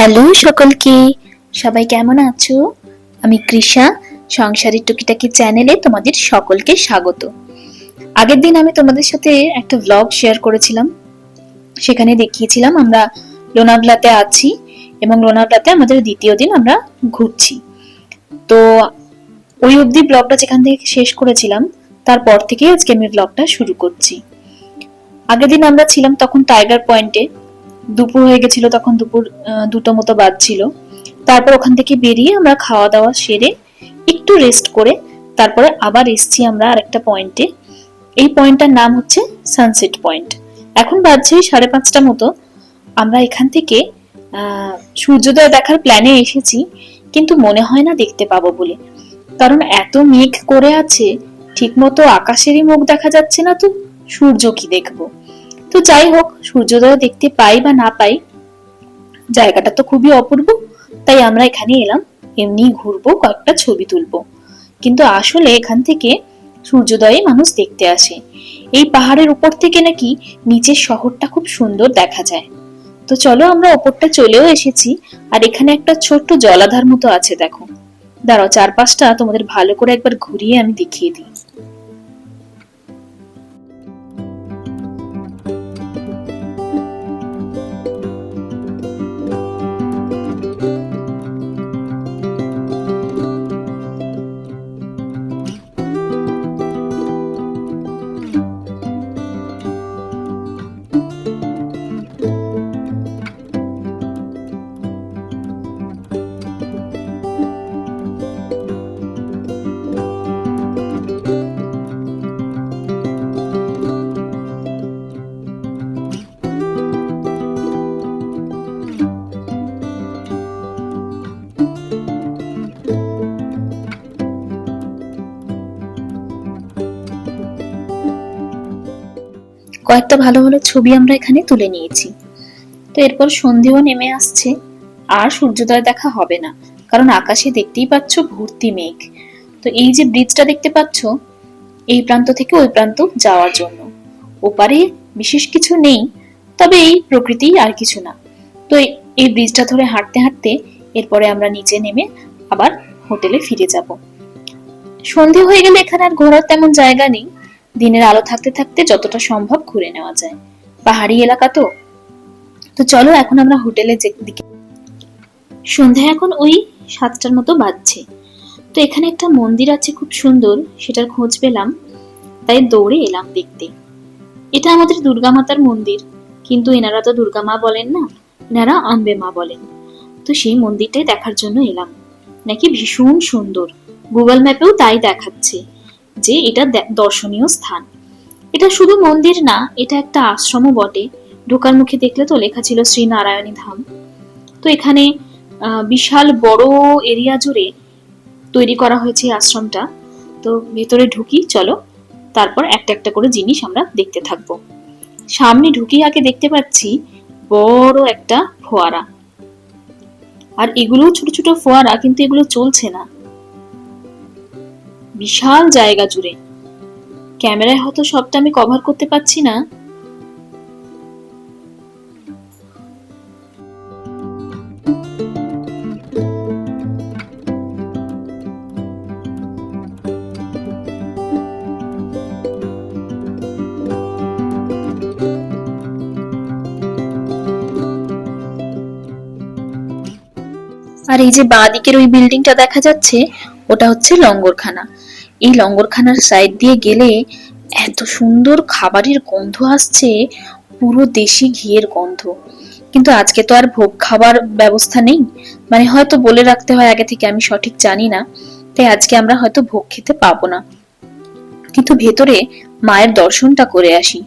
Hello সকলকে, সবাই কেমন আছো? আমি কৃষা, সংসারের টুকিটাকি চ্যানেলে তোমাদের সকলকে স্বাগত। আগের দিন আমি তোমাদের সাথে একটা ব্লগ শেয়ার করেছিলাম। সেখানে দেখিয়েছিলাম আমরা লোনাভলাতে আছি এবং লোনাভলাতে আমাদের দ্বিতীয় দিন আমরা ঘুরছি। তো ওই অবধি ব্লগটা যেখান থেকে শেষ করেছিলাম, তারপর থেকে আজকে আমি ব্লগটা শুরু করছি। আগের দিন আমরা ছিলাম তখন টাইগার পয়েন্টে দুপুর হয়ে গেছিল তখন দুপুর দুটো মতো বাজছিল। তারপর ওখান থেকে বেরিয়ে আমরা খাওয়া দাওয়া সেরে একটু রেস্ট করে তারপরে আবার এসছি আমরা আরেকটা পয়েন্টে এই পয়েন্টটার নাম হচ্ছে সানসেট পয়েন্ট এখন বাজছে সাড়ে পাঁচটা মতো। আমরা এখান থেকে সূর্যোদয় দেখার প্ল্যানে এসেছি, কিন্তু মনে হয় না দেখতে পাবো বলে। কারণ এত মেঘ করে আছে, ঠিকমতো আকাশেরই মুখ দেখা যাচ্ছে না তো, সূর্য কি দেখব? তো যাই হোক, সূর্যোদয় দেখতে পাই বা না পাই, জায়গাটা তো খুবই অপূর্ব, তাই আমরা এখানে এলাম, এমনি ঘুরবো, কয়েকটা ছবি তুলবো। কিন্তু আসলে এখান থেকে সূর্যোদয়ে মানুষ দেখতে আসে। এই পাহাড়ের উপর থেকে নাকি নিচের শহরটা খুব সুন্দর দেখা যায়। তো চলো আমরা ওপরটা চলেও এসেছি, আর এখানে একটা ছোট্ট জলাধার মতো আছে, দেখো। দাঁড়াও, চারপাশটা তোমাদের ভালো করে একবার ঘুরিয়ে আমি দেখিয়ে দিই। কয়েকটা ভালো ভালো ছবি আমরা এখানে তুলে নিয়েছি। তো এরপর সন্ধেও নেমে আসছে। আর সূর্যোদয় দেখা হবে না, কারণ আকাশে দেখতেই পাচ্ছ ভর্তি মেঘ। তো এই যে ব্রিজটা দেখতে পাচ্ছ, এই প্রান্ত থেকে ওই প্রান্ত যাওয়ার জন্য। ওপারে বিশেষ কিছু নেই, তবে এই প্রকৃতি আর কিছু না। তো এই- ব্রিজটা ধরে হাঁটতে হাঁটতে এরপরে আমরা নিচে নেমে আবার হোটেলে ফিরে যাব। সন্ধে হয়ে গেলে এখানে আর ঘোরার তেমন জায়গা নেই। দিনের আলো থাকতে থাকতে যতটা সম্ভব ঘুরে নেওয়া যায়। পাহাড়ি এলাকা তো। তো চলো এখন আমরা হোটেলে যে- দিকে সন্ধ্যা এখন ওই সাতটার মতো বাজছে। তো এখানে একটা মন্দির আছে খুব সুন্দর, সেটার খোঁজ পেলাম। তাই দৌড়ে এলাম দেখতে। এটা আমাদের দুর্গা মাতার মন্দির, কিন্তু এনারা তো দুর্গা মা বলেন না, এনারা আম্বে মা বলেন। তো সেই মন্দিরটাই দেখার জন্য এলাম। নাকি ভীষণ সুন্দর। গুগল ম্যাপেও তাই দেখাচ্ছে। যে এটা দর্শনীয় স্থান। এটা শুধু মন্দির না, এটা একটা আশ্রমও বটে। ঢোকার মুখে দেখলে তো লেখা ছিল শ্রী নারায়ণী ধাম। তো এখানে বিশাল বড় এরিয়া জুড়ে তৈরি করা হয়েছে আশ্রমটা। তো ভেতরে ঢুকি, চলো। তারপর একটা একটা করে জিনিস আমরা দেখতে থাকব। সামনে ঢুকি আগে দেখতে পাচ্ছি বড় একটা ফোয়ারা। আর এগুলো ছোট ছোট ফোয়ারা, কিন্তু এগুলো চলছে না। বিশাল জায়গা জুড়ে। ক্যামেরায় হয়তো সবটা আমি কভার করতে পারছি না। আর এই যে বাঁ দিকের ওই বিল্ডিংটা দেখা যাচ্ছে ওটা হচ্ছে লঙ্গরখানা। এই লঙ্গরখানার সাইড দিয়ে গেলে এত সুন্দর খাবারের গন্ধ আসছে, পুরো দেশি ঘিয়ের গন্ধ। কিন্তু আজকে তো আর ভোগ খাবার ব্যবস্থা নেই। মানে হয়তো বলে রাখতে হয়, আগে থেকে আমি সঠিক জানি না। তাই আজকে আমরা হয়তো ভোগ খেতে পাবো না। কিন্তু ভেতরে মায়ের দর্শনটা করে আসি।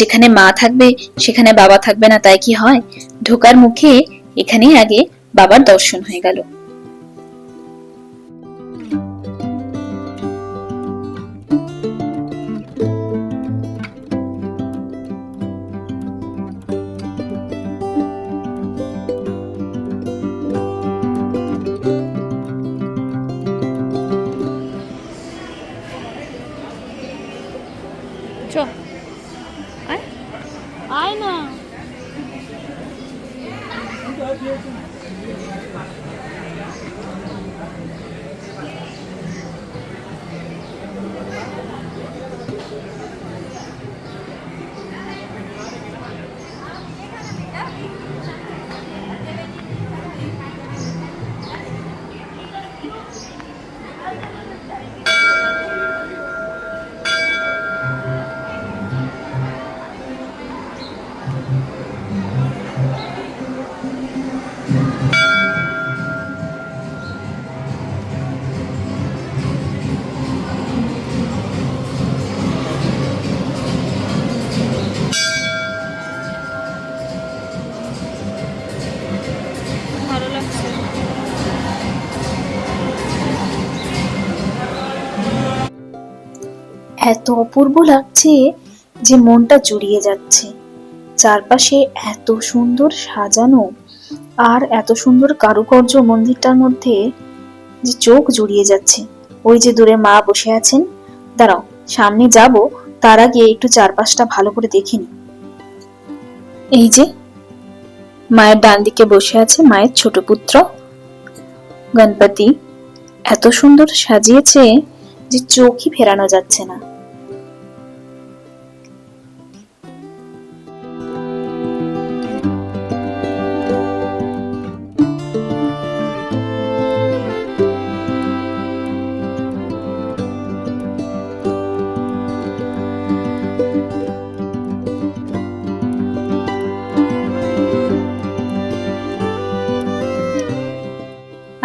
যেখানে মা থাকবে, সেখানে বাবা থাকবে না, তাই কি হয়? ঢোকার মুখে এখানেই আগে বাবার দর্শন হয়ে গেল। এত অপূর্ব লাগছে যে মনটা জুড়িয়ে যাচ্ছে। চারপাশে এত সুন্দর সাজানো আর এত সুন্দর কারুকার্য মন্দিরটার মধ্যে যে চোখ জুড়িয়ে যাচ্ছে। ওই যে দূরে মা বসে আছেন। দাঁড়াও, সামনে যাব, তার আগে একটু চারপাশটা ভালো করে দেখিনি এই যে, মায়ের ডান দিকে বসে আছে মায়ের ছোট পুত্র। গণপতি, এত সুন্দর সাজিয়েছে যে চোখই ফেরানো যাচ্ছে না।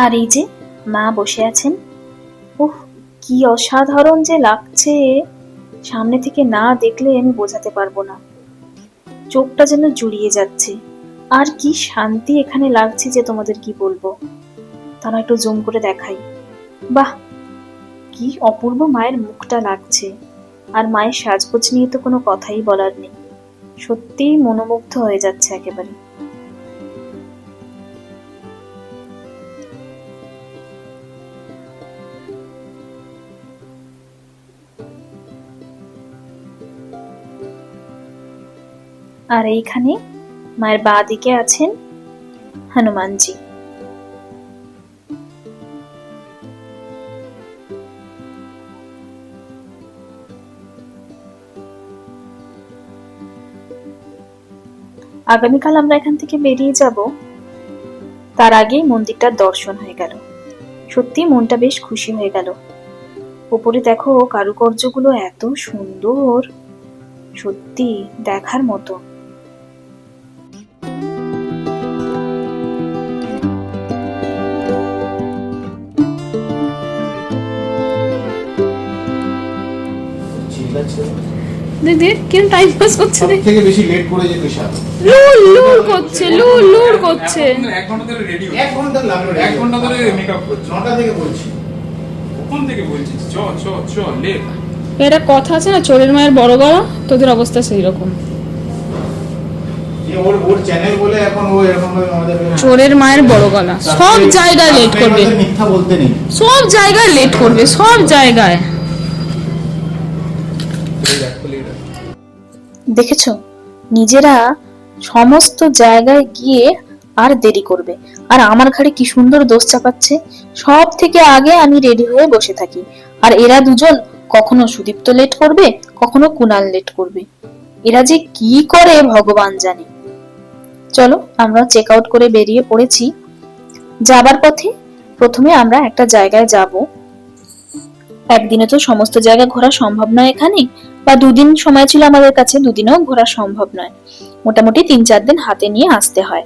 আর এই যে মা বসে আছেন। উহ কি অসাধারণ যে লাগছে। সামনে থেকে না দেখলে আমি বোঝাতে পারব না। চোখটা যেন জুড়িয়ে যাচ্ছে। আর কি শান্তি এখানে লাগছে যে তোমাদের কি বলব। তারা একটু জুম করে দেখাই। বাহ, কি অপূর্ব মায়ের মুখটা লাগছে। আর মায়ের সাজগোজ নিয়ে তো কোনো কথাই বলার নেই। সত্যিই মনোমুগ্ধ হয়ে যাচ্ছে একেবারে। আর এইখানে মায়ের বাঁ দিকে আছেন হনুমানজি। আগামীকাল আমরা এখান থেকে বেরিয়ে যাব। তার আগেই মন্দিরটার দর্শন হয়ে গেল। সত্যি মনটা বেশ খুশি হয়ে গেল। উপরে দেখো কারুকার্যগুলো এত সুন্দর। সত্যি দেখার মতো। চিল্লাচ্ছে দিদি কেন টাইম পাস করছে দেখ থেকে বেশি লেট করে যে পেশা। লুর লুর করছে লুর লুর করছে। এক ঘণ্টা ধরে রেডি এক ঘণ্টা লাগল এক ঘণ্টা ধরে মেকআপ করছ। নটা থেকে বলছি। কখন থেকে বলছিস? চ চ চ লেট এটা কথা আছে না চোরের মায়ের বড় গলা? তোদের অবস্থা সেই রকম যে ওর ওর চ্যানেল বলে এখন ও এরকম ভাবে আমাদের চোরের মায়ের বড় গলা। সব জায়গায় লেট করবে। মিথ্যা বলতে নেই। সব জায়গায় লেট করবে সব জায়গায়। দেখেছ? নিজেরা সমস্ত জায়গায় গিয়ে আর দেরি করবে। আর আমার ঘাড়ে কি সুন্দর দোষ চাপাচ্ছে? সব থেকে আগে আমি রেডি হয়ে বসে থাকি। আর এরা দুজন কখনো সুদীপ্ত লেট করবে, কখনো কুনাল লেট করবে। এরা যে কি করে ভগবান জানে। চলো আমরা চেক আউট করে বেরিয়ে পড়েছি। যাবার পথে প্রথমে আমরা একটা জায়গায় যাব। একদিনে তো সমস্ত জায়গা ঘোরা সম্ভব নয় এখানে। বা দুদিন সময় ছিল আমাদের কাছে, দুদিনেও ঘোরা সম্ভব নয়। মোটামুটি তিন চার দিন হাতে নিয়ে আসতে হয়।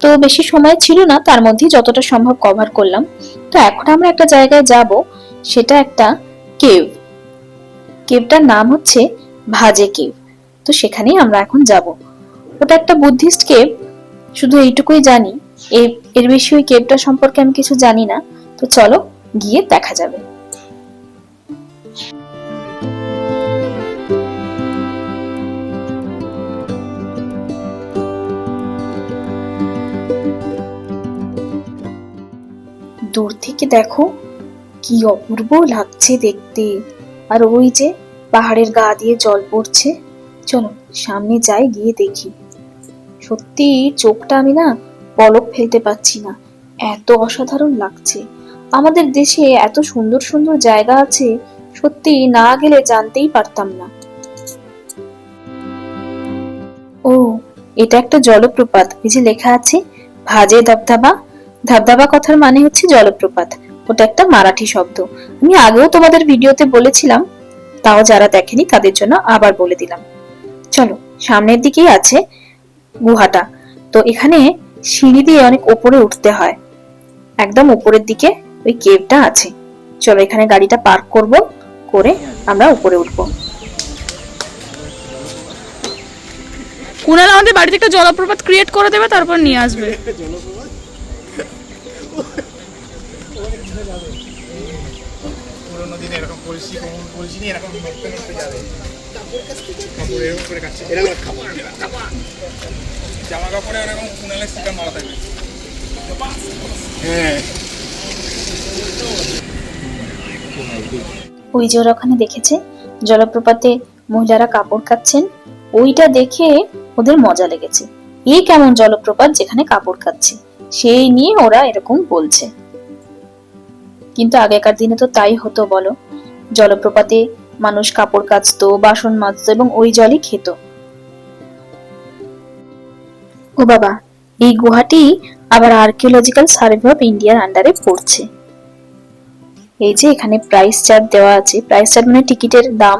তো বেশি সময় ছিল না, তার মধ্যেই যতটা সম্ভব কভার করলাম। তো এখন আমরা একটা জায়গায় যাব, সেটা একটা কেভ। কেভটার নাম হচ্ছে ভাজে কেভ। তো সেখানেই আমরা এখন যাব। ওটা একটা বুদ্ধিস্ট কেভ, শুধু এইটুকুই জানি। এর বেশি ওই কেভটা সম্পর্কে আমি কিছু জানি না। তো চলো গিয়ে দেখা যাবে। দূর থেকে দেখো, কি অপূর্ব লাগছে দেখতে। আর ওই যে পাহাড়ের গা দিয়ে জল পড়ছে। চলো, সামনে যাই, গিয়ে দেখি। সত্যি, চোখটা আমি না পলক ফেলতে পারছি না। এত অসাধারণ লাগছে। আমাদের দেশে এত সুন্দর সুন্দর জায়গা আছে, সত্যি না গেলে জানতেই পারতাম না। ও, এটা একটা জলপ্রপাত। এই যে লেখা আছে, ভাজে দাবদাবা ধাবদাবা কথার মানে হচ্ছে জলপ্রপাত। ওটা একটা মারাঠি শব্দ। আমি আগেও তোমাদের ভিডিওতে বলেছিলাম তাও যারা দেখেনি তাদের জন্য আবার বলে দিলাম। চলো সামনের দিকেই আছে গুহাটা। তো এখানে সিঁড়ি দিয়ে অনেক উপরে উঠতে হয়। একদম উপরের দিকে ওই কেভটা আছে। চলো এখানে গাড়িটা পার্ক করব করে আমরা উপরে উঠবো। কুনাল আমাদের বাড়িতে একটা জলপ্রপাত ক্রিয়েট করে দেবে তারপর নিয়ে আসবে পুরোনো কলসি কমন কলসি নিয়ে এরকম নড়তে নড়তে যাবে কাপড় এরকম করে কাটছে এরকম খাবার জামা কাপড়ে এরকম কুনালের স্টিকার মারা থাকবে হ্যাঁ ওই যে ওখানে দেখেছে, জলপ্রপাতে মহিলারা কাপড় কাচ্ছেন, ওইটা দেখে ওদের মজা লেগেছে। এই কেমন জলপ্রপাত যেখানে কাপড় কাচ্ছে? সেই নিয়ে ওরা এরকম বলছে। কিন্তু আগেকার দিনে তো তাই হতো, বলো। জলপ্রপাতে মানুষ কাপড় কাচতো, বাসন মাজতো এবং ওই জলই খেত। ও বাবা, এই গুহাটি আবার আর্কিওলজিক্যাল সার্ভে অফ ইন্ডিয়ার আন্ডারে পড়ছে। এই যে এখানে প্রাইস চার্ট দেওয়া আছে প্রাইস চার্ট মানে টিকিটের দাম।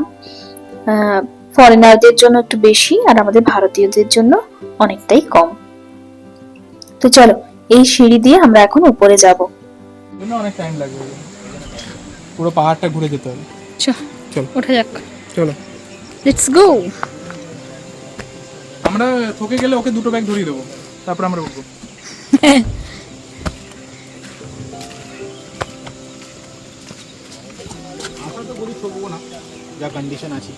ফরেনারদের জন্য একটু বেশি আর আমাদের ভারতীয়দের জন্য অনেকটাই কম। তো চলো, এই সিঁড়ি দিয়ে আমরা এখন উপরে যাব। অনেক টাইম লাগবে। পুরো পাহাড়টা ঘুরে যেতে হবে। চল। ওঠা যাক। চলো। লেটস গো আমরা থকে গেলে ওকে দুটো ব্যাগ ধরিয়ে দেবো। তারপর আমরা উঠবো। না। যা কন্ডিশন আছে।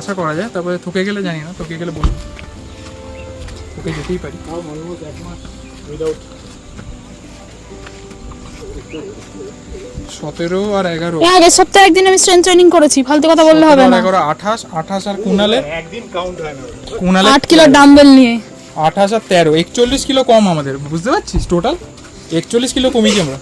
আশা করা যায় তারপরে থকে গেলে জানি না থকে গেলে বলব থকে যেতেই পারি। তাও অলমোস্ট এক মাস উইদাউট সতেরো আর এগারো। আগের সপ্তাহে একদিন আমি স্ট্রেন্থ ট্রেনিং করেছি ফালতু কথা বললে হবে না। এগারো আঠাশ আঠাশ আর কুনালে? একদিন কাউন্ট হয় না। কুনালে আট কিলো ডাম্বেল নিয়ে। আঠাশ আর তেরো একচল্লিশ কিলো কম আমাদের বুঝতে পারছিস? টোটাল একচল্লিশ কিলো কমিয়েছি আমরা।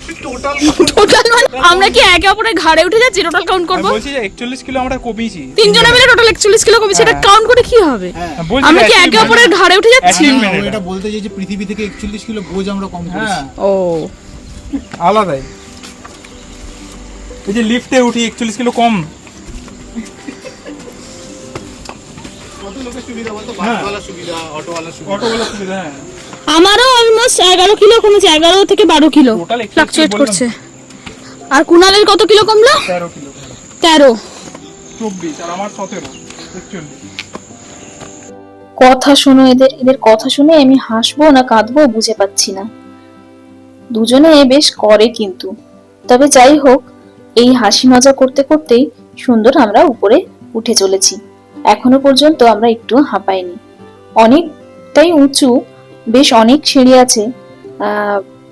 টোটাল মানে আমরা কি একে অপরের ঘাড়ে উঠে যাচ্ছি টোটাল কাউন্ট করব? বলছি যে একচল্লিশ কিলো আমরা কমিয়েছি। তিনজনে মিলে টোটাল একচল্লিশ কিলো কমে সেটা হ্যাঁ। কাউন্ট করে কি হবে? হ্যাঁ, আমরা কি একে অপরের ঘাড়ে উঠে যাচ্ছি? এটা। এটা বলতে চাই যে পৃথিবী থেকে একচল্লিশ কিলো বোঝ আমরা কম করেছি। হ্যাঁ। ও। আলাদাই। এই যে লিফটে উঠি একচল্লিশ কিলো কম। কত লোকের সুবিধা বলতো? বাসওয়ালা সুবিধা অটোওয়ালা সুবিধা। অটোগুলো সুবিধা হ্যাঁ। আমারও অলমোস্ট এগারো কিলো কমেছে এগারো থেকে বারো কিলো ফ্লাকচুয়েট করছে। আর কুনালের কত কিলো কমলো? তেরো কিলো তেরো। চব্বিশ আর আমার সতেরো কথা শোনো এদের এদের কথা শুনে আমি হাসবো না কাঁদবো বুঝে পাচ্ছি না। দুজনে বেশ করে কিন্তু। তবে যাই হোক, এই হাসি মজা করতে করতেই সুন্দর আমরা উপরে উঠে চলেছি। এখনও পর্যন্ত আমরা একটু হাঁপাইনি। অনেকটাই উঁচু, বেশ অনেক সিঁড়ি আছে।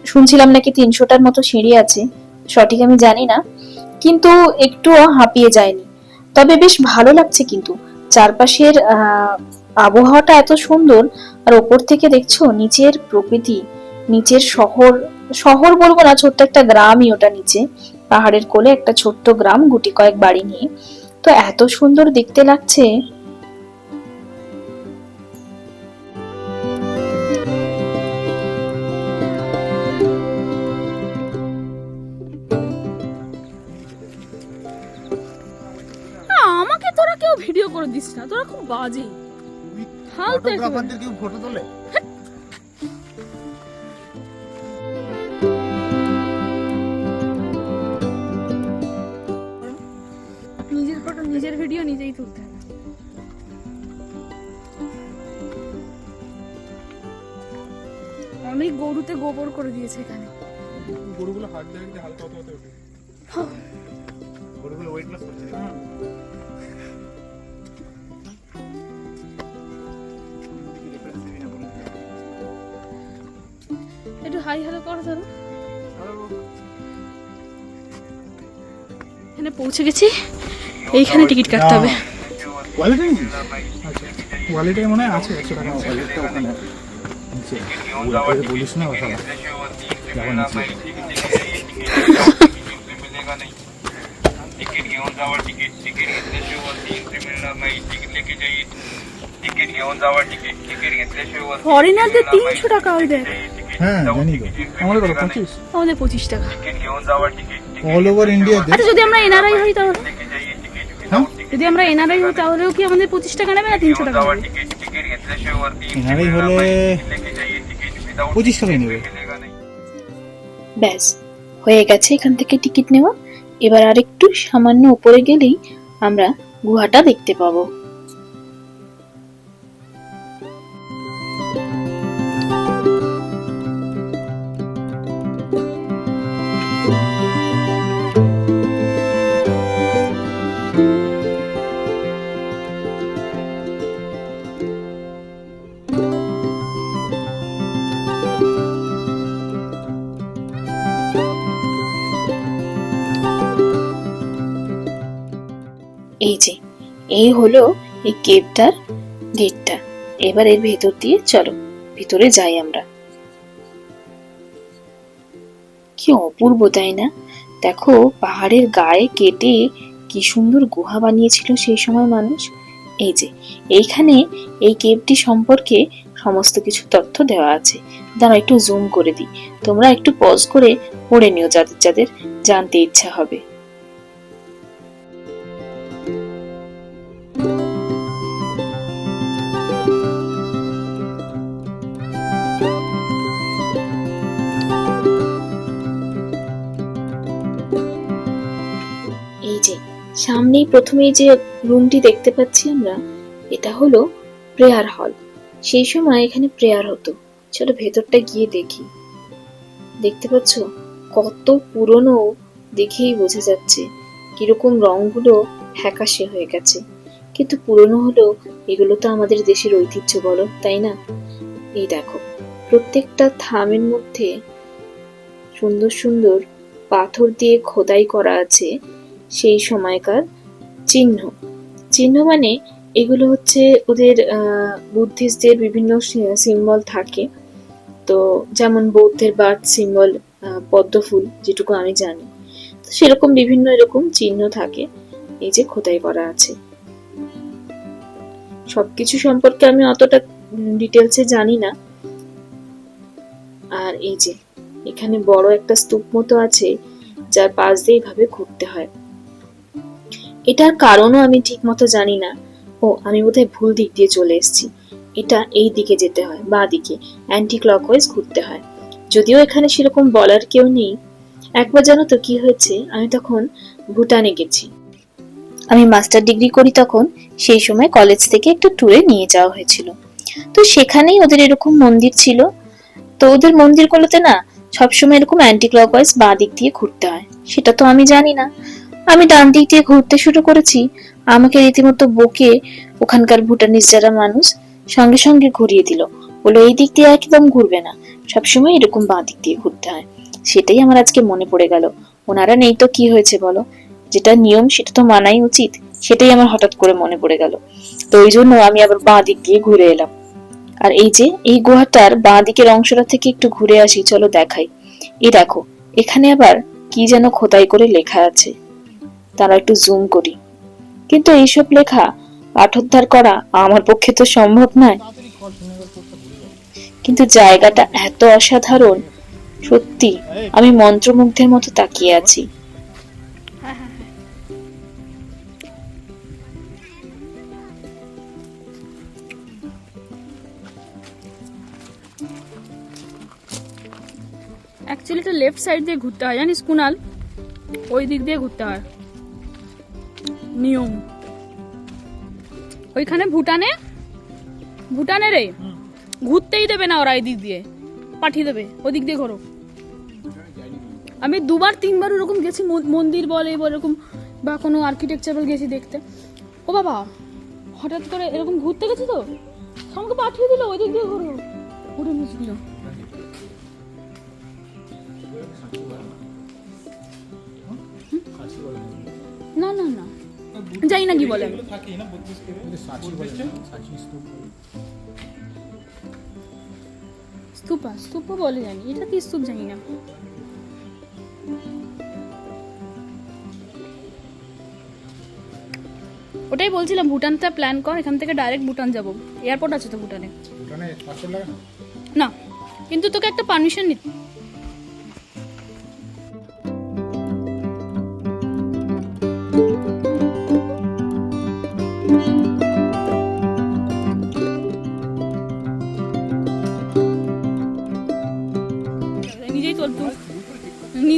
শুনছিলাম নাকি তিনশোটার মতো সিঁড়ি আছে, সঠিক আমি জানি না, কিন্তু একটুও হাঁপিয়ে যায়নি। তবে বেশ ভালো লাগছে কিন্তু। চারপাশের আবহাওয়াটা এত সুন্দর, আর ওপর থেকে দেখছ নিচের প্রকৃতি নিচের শহর শহর বলব না ছোট্ট একটা গ্রামই ওটা নিচে। পাহাড়ের কোলে একটা ছোট্ট গ্রাম গুটি কয়েক বাড়ি নিয়ে। তো এত সুন্দর দেখতে লাগছে। আমাকে তোরা কেউ ভিডিও করে দিস না তোরা খুব বাজে। ফটোগ্রাফারদের কেউ ফটো তোলে? নিজের ভিডিও নিজেই তুলতে হবে। অনেক গরুতে গোবর করে দিয়েছে এখানে। গরুগুলো হাত দিয়ে হাত দিয়ে হালকা হতে হতে গরুগুলো ওয়েট লস করছে। একটু হাই হ্যালো করো ধরো এখানে পৌঁছে গেছি। এইখানে টিকিট কাটতে হবে কোয়ালিটি আচ্ছা কোয়ালিটি মনে হয় আছে একশো টাকা আছে। কোয়ালিটিটা ওখানে নিচে ওটা বলিস না ওটা যাবো নিচে तिकीट घेऊन जावा तिकीट तिकीट घेतल्याशिवाय वरती एंट्री मिळणार नाही तिकीट लेके जाईल तिकीट घेऊन जावा तिकीट तिकीट घेतल्याशिवाय वरती ফরেনারদের তিনশো টাকা ওই দেখ হ্যাঁ জানি তো আমাদের কত পঁচিশ আমাদের পঁচিশ টাকা तिकीट घेऊन जावा तिकीट অল ওভার ইন্ডিয়াতে আচ্ছা যদি আমরা এনআরআই হই তাহলে যদি আমরা এনআরআই হই তাহলেও কি আমাদের পঁচিশ টাকা নেবে না তিনশো টাকা এনআরআই হলে পঁচিশ নেবে। ব্যাস হয়ে গেছে এখান থেকে টিকিট নেওয়া। এবার আরেকটু সামান্য উপরে গেলেই আমরা গুহাটা দেখতে পাবো। এই হলো এই কেভটার গেটটা। এবার এর ভেতর দিয়ে চলো, ভিতরে যাই আমরা। কি অপূর্ব, তাই না? দেখো, পাহাড়ের গায়ে কেটে কি সুন্দর গুহা বানিয়েছিল সেই সময় মানুষ। এই যে, এইখানে এই কেভটি সম্পর্কে সমস্ত কিছু তথ্য দেওয়া আছে। দাঁড়া একটু জুম করে দিই। তোমরা একটু পজ করে পড়ে নিও যাদের যাদের জানতে ইচ্ছা হবে। সামনেই প্রথমেই যে রুমটি দেখতে পাচ্ছি আমরা, এটা হলো প্রেয়ার হল সেই সময় এখানে প্রেয়ার হতো। চলো ভেতরটা গিয়ে দেখি। দেখতে পাচ্ছ? কত পুরনো দেখেই বোঝা যাচ্ছে কীরকম রংগুলো ফ্যাকাশে হয়ে গেছে। কিন্তু পুরনো হলেও এগুলো তো আমাদের দেশের ঐতিহ্য বলো, তাই না? এই দেখো, প্রত্যেকটা থামের মধ্যে সুন্দর সুন্দর পাথর দিয়ে খোদাই করা আছে সেই সময়কার চিহ্ন। চিহ্ন মানে এগুলো হচ্ছে ওদের বুদ্ধিস্টদের বিভিন্ন সিম্বল থাকে। তো যেমন বৌদ্ধের বার্থ সিম্বল পদ্ম ফুল, যেটুকু আমি জানি। তো সেরকম বিভিন্ন এরকম চিহ্ন থাকে। এই যে খোদাই করা আছে। সবকিছু সম্পর্কে আমি অতটা ডিটেলসে জানি না। আর এই যে, এখানে বড় একটা স্তূপ মতো আছে, যার পাশ দিয়ে এইভাবে ঘুরতে হয়। এটার কারণও আমি ঠিক মতো জানি না। ও, আমি বোধহয় ভুল দিক দিয়ে চলে এসেছি। এটা এই দিকে যেতে হয়, বা দিকে অ্যান্টি ক্লকওয়াইজ ঘুরতে হয়। যদিও এখানে সেরকম বলার কেউ নেই। একবার জানো তো কি হয়েছে? আমি তখন ভুটানে গেছি। আমি মাস্টার ডিগ্রি করি তখন, সেই সময় কলেজ থেকে একটা ট্যুরে নিয়ে যাওয়া হয়েছিল। তো সেখানেই ওদের এরকম মন্দির ছিল। তো ওদের মন্দিরগুলোতে না, সবসময় এরকম অ্যান্টি ক্লকওয়াইজ বা দিক দিয়ে ঘুরতে হয়। সেটা তো আমি জানি না। আমি ডান দিক দিয়ে ঘুরতে শুরু করেছি। আমাকে রীতিমতো বকে ওখানকার ভুটানিস যারা মানুষ সঙ্গে সঙ্গে ঘুরিয়ে দিল। বলে এই দিক দিয়ে একদম ঘুরবে না। সবসময় এরকম বাঁ দিক দিয়ে ঘুরতে হয়। সেটাই আমার আজকে মনে পড়ে গেল। ওনারা নেই তো কি হয়েছে বলো? যেটা নিয়ম, সেটা তো মানাই উচিত। সেটাই আমার হঠাৎ করে মনে পড়ে গেল। তো ওই জন্য আমি আবার বাঁ দিক দিয়ে ঘুরে এলাম। আর এই যে, এই গুহাটার বাঁ দিকের অংশটা থেকে একটু ঘুরে আসি, চলো দেখাই। এই দেখো, এখানে আবার কি যেন খোদাই করে লেখা আছে। তারা একটু জুম করি। কিন্তু এইসব লেখা পাঠোদ্ধার করা আমার পক্ষে তো সম্ভব নয়। কিন্তু জায়গাটা এত অসাধারণ, সত্যি আমি মন্ত্রমুগ্ধের মতো তাকিয়ে আছি। অ্যাকচুয়ালি এটা লেফট সাইড দিয়ে ঘুরতে হয়, জানিস কুনাল? ওই দিক দিয়ে ঘুরতে হয়। নিয়ম। ওইখানে ভুটানে? ভুটানে রে? ঘুরতেই দেবে না ওরা এই দিক দিয়ে। পাঠিয়ে দেবে, ওদিক দিয়ে ঘোরো। আমি দুবার, তিনবার ওরকম গেছি মন- মন্দির বলে এরকম, বা কোনো আর্কিটেকচার বলে গেছি দেখতে। ও বাবা, হঠাৎ করে এরকম ঘুরতে গেছি তো? আমাকে পাঠিয়ে দিল ওই দিক দিয়ে ঘোরো। ঘুরে মিস না না না। জানি না কি বলে। স্তূপা স্তূপা বলে জানি। এটা কি স্তূপ জানি না। ওটাই বলছিলাম ভুটানটা প্ল্যান কর এখান থেকে ডাইরেক্ট ভুটান যাব। এয়ারপোর্ট আছে তো ভুটানে। ভুটানে না? না কিন্তু তোকে একটা পারমিশন নিতে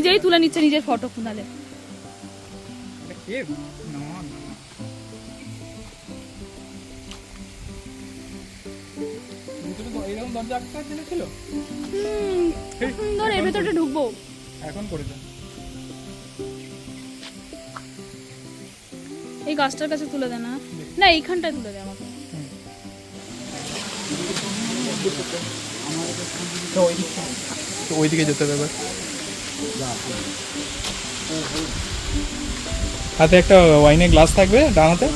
নিজেই তুলে নিচ্ছে নিজের ফটো খুনালে এটা কে? না না। ভিতরে তো এরকম দরজা আটকা ছিল? ধর এর ভেতরটা ঢুকবো। এখন এই গাছটার কাছে তুলে দে না। না এইখানটায় তুলে দে আমাকে। তো ওইদিকে যেতে হবে এবার। হাতে একটা ওয়াইনের গ্লাস থাকবে ডান হাতে?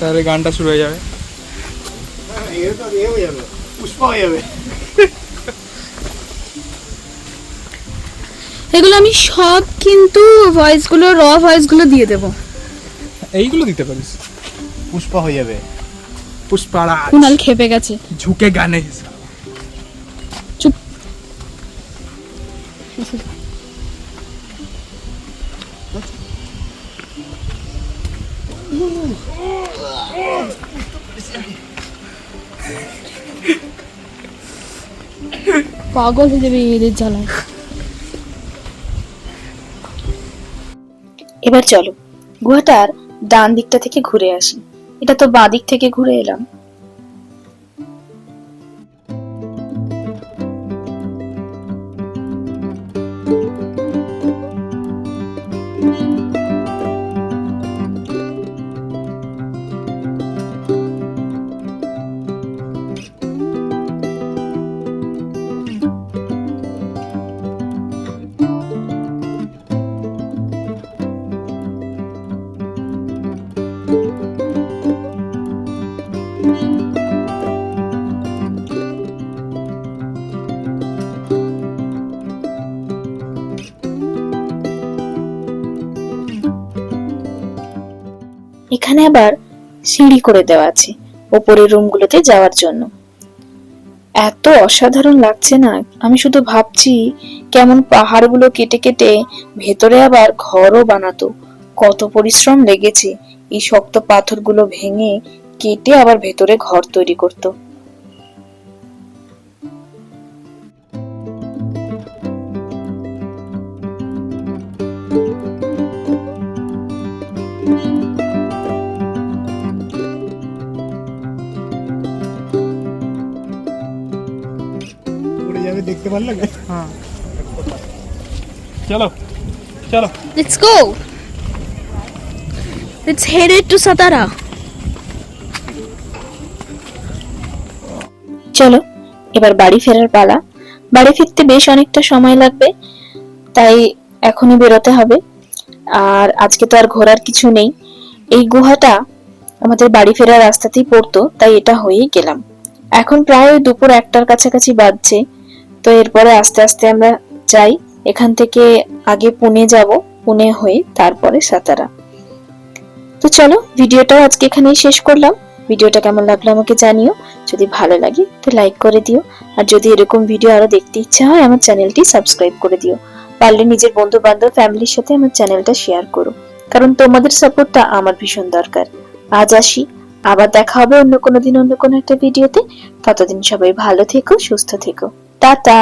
তাহলে গানটা শুরু হয়ে যাবে। হয়ে হয়ে যাবে। এগুলো আমি সব কিন্তু ভয়েসগুলো র ভয়েসগুলো দিয়ে দেবো। এইগুলো দিতে পারিস। পুষ্পা হয়ে যাবে। পুষ্পারা কুনাল খেপে গেছে। ঝুঁকে গানে চুপ পাগল হয়ে যাবে এদের জ্বালায়। এবার চলো, গুহাটার ডান দিকটা থেকে ঘুরে আসি। এটা তো বাঁ দিক থেকে ঘুরে এলাম। এখানে আবার সিঁড়ি করে দেওয়া আছে, ওপরের রুমগুলোতে যাওয়ার জন্য। এত অসাধারণ লাগছে না, আমি শুধু ভাবছি কেমন পাহাড়গুলো কেটে কেটে ভেতরে আবার ঘরও বানাতো। কত পরিশ্রম লেগেছে এই শক্ত পাথরগুলো ভেঙে কেটে আবার ভেতরে ঘর তৈরি করতো। দেখতে ভালো লাগে। হ্যাঁ। চলো চলো। Let's go. Let's head it to Satara. চলো এবার বাড়ি ফেরার পালা। বাড়ি ফিরতে বেশ অনেকটা সময় লাগবে তাই এখনই বেরোতে হবে। আর আজকে তো আর ঘোরার কিছু নেই। এই গুহাটা আমাদের বাড়ি ফেরার রাস্তাতেই পড়তো তাই এটা হয়েই গেলাম। এখন প্রায় দুপুর একটার কাছাকাছি বাজছে। তো এরপরে আস্তে আস্তে আমরা যাই। এখান থেকে আগে পুনে যাব, পুনে হয়ে তারপরে সাতারা। তো চলো, ভিডিওটাও আজকে এখানেই শেষ করলাম। ভিডিওটা কেমন লাগল আমাকে জানিও। যদি ভালো লাগে, তো লাইক করে দিও। আর যদি এরকম ভিডিও আরও দেখতে ইচ্ছা হয়, আমার চ্যানেলটি সাবস্ক্রাইব করে দিও। পারলে নিজের বন্ধু বান্ধব ফ্যামিলির সাথে আমার চ্যানেলটা শেয়ার করো। কারণ তোমাদের সাপোর্টটা আমার ভীষণ দরকার। আজ আসি। আবার দেখা হবে অন্য কোনো দিন, অন্য কোনো একটা ভিডিওতে। ততদিন সবাই ভালো থেকো, সুস্থ থেকো। টাটা